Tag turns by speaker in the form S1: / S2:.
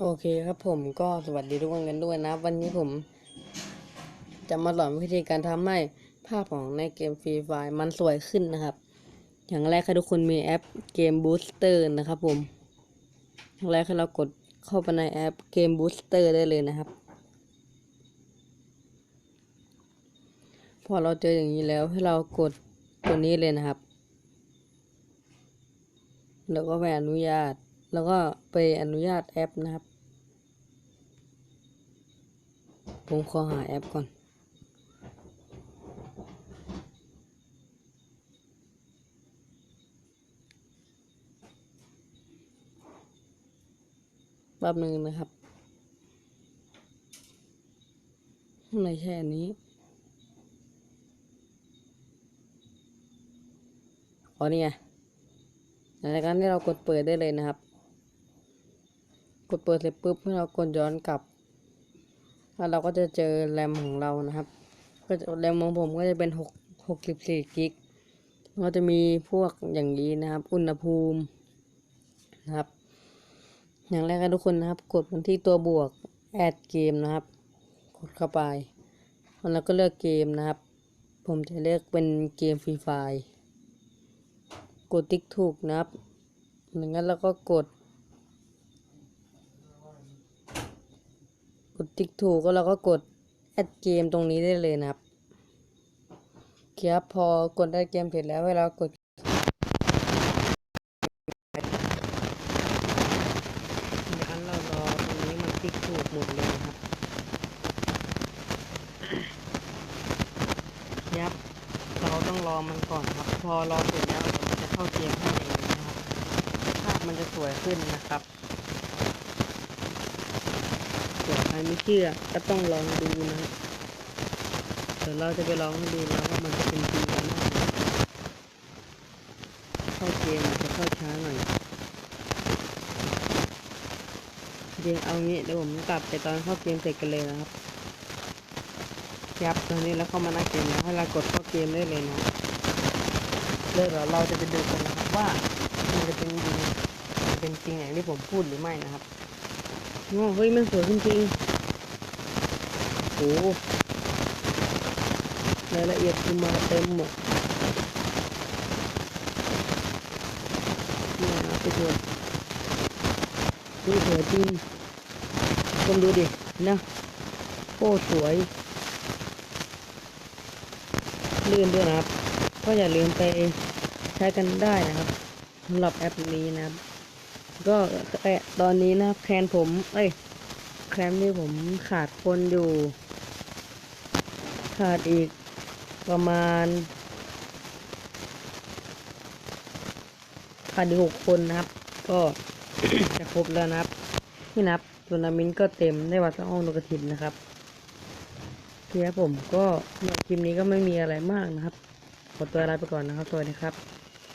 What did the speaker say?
S1: โอเคครับผมก็สวัสดีทุกคนกันด้วยนะ วันนี้ผม จะมาสอนวิธีการทำให้ภาพของในเกมฟรีไฟมันสวยขึ้นนะครับ อย่างแรกให้ทุกคนมีแอปเกมบูสเตอร์นะครับผมอย่างแรกให้เรากดเข้าไปในแอปเกมบูสเตอร์ได้เลยนะครับ พอเราเจออย่างนี้แล้วให้เรากดตัวนี้เลยนะครับ แล้วก็ไปอนุญาต แล้วก็ไปอนุญาตแอปนะครับ ผมขอหาแอปก่อนแป๊บหนึ่งนะครับไม่ใช่อันนี้อ๋อนี่ไงหลังจากนั้นที่เรากดเปิดได้เลยนะครับ กดเปิดเสร็จปุ๊บให้เรากดย้อนกลับ แล้วเราก็จะเจอแรมของเรานะครับก็แรมของผมก็จะเป็นหกหกสิบสี่กิกก็จะมีพวกอย่างนี้นะครับ อุณหภูมินะครับ อย่างแรกให้ทุกคนนะครับ กดบนที่ตัวบวกแอดเกมนะครับ กดเข้าไปแล้วก็เลือกเกมนะครับ ผมจะเลือกเป็นเกมฟรีไฟกดติ๊กถูกนะครับอย่างนั้นแล้วก็กด กดติ๊กถูกก็เราก็กดแอดเกมตรงนี้ได้เลยนะครับครับพอกดได้เกมเสร็จแล้วเวลากดอันเรารอตรงนี้มันติ๊กถูกหมดเลยครับครับเราต้องรอมันก่อนครับ พอรอเสร็จแล้วเดี๋ยวมันจะเข้าเกมให้เองนะครับภาพมันจะสวยขึ้นนะครับ ส่วนใค รไม่เชื่อก็ต้องลองดูนะเดี๋ยวเราจะไปลองให้ดูแล้วว่ามันจะเป็นจริงหรือไม่เข้าเกมอาจจะเข้าช้าหน่อยเดี๋ยวเอางี้เดี๋ยวผมกลับไปตอนเข้าเกมเสร็จกันเลยนะครับยับตอนนี้แล้วเข้ามาหน้าเกมแล้วให้เรากดเข้าเกมได้เลยนะเดี๋ยวเราจะไปดูกันนะครับว่ามันจะเป็นจริงเป็นจริงอย่างที่ผมพูดหรือไม่นะครับโอ้เฮ้ยมันสวยจริงๆ โอ้โหรายละเอียดคือมาเต็มหมดนี่นะทุกคนนี่สวยจริงคนดูดินะโอ้สวย ลื่นด้วยนะครับ ก็อย่าลืมไปใช้กันได้นะครับสำหรับแอปนี้นะครับ ก็แต่ตอนนี้นะครับแคนผม เอ้ยแคมนี่ผมขาดคนอยู่ ขาดอีกประมาณ ขาดอีกหกคนนะครับ ก็จะครบแล้วนะครับนี่นับทัวร์นาเมนต์ก็เต็มได้วัดห้องนกกระถินนะครับเพียผมก็ในคลิปนี้ก็ไม่มีอะไรมากนะครับ ขอตัวลาไปก่อนนะครับสวัสดีครับ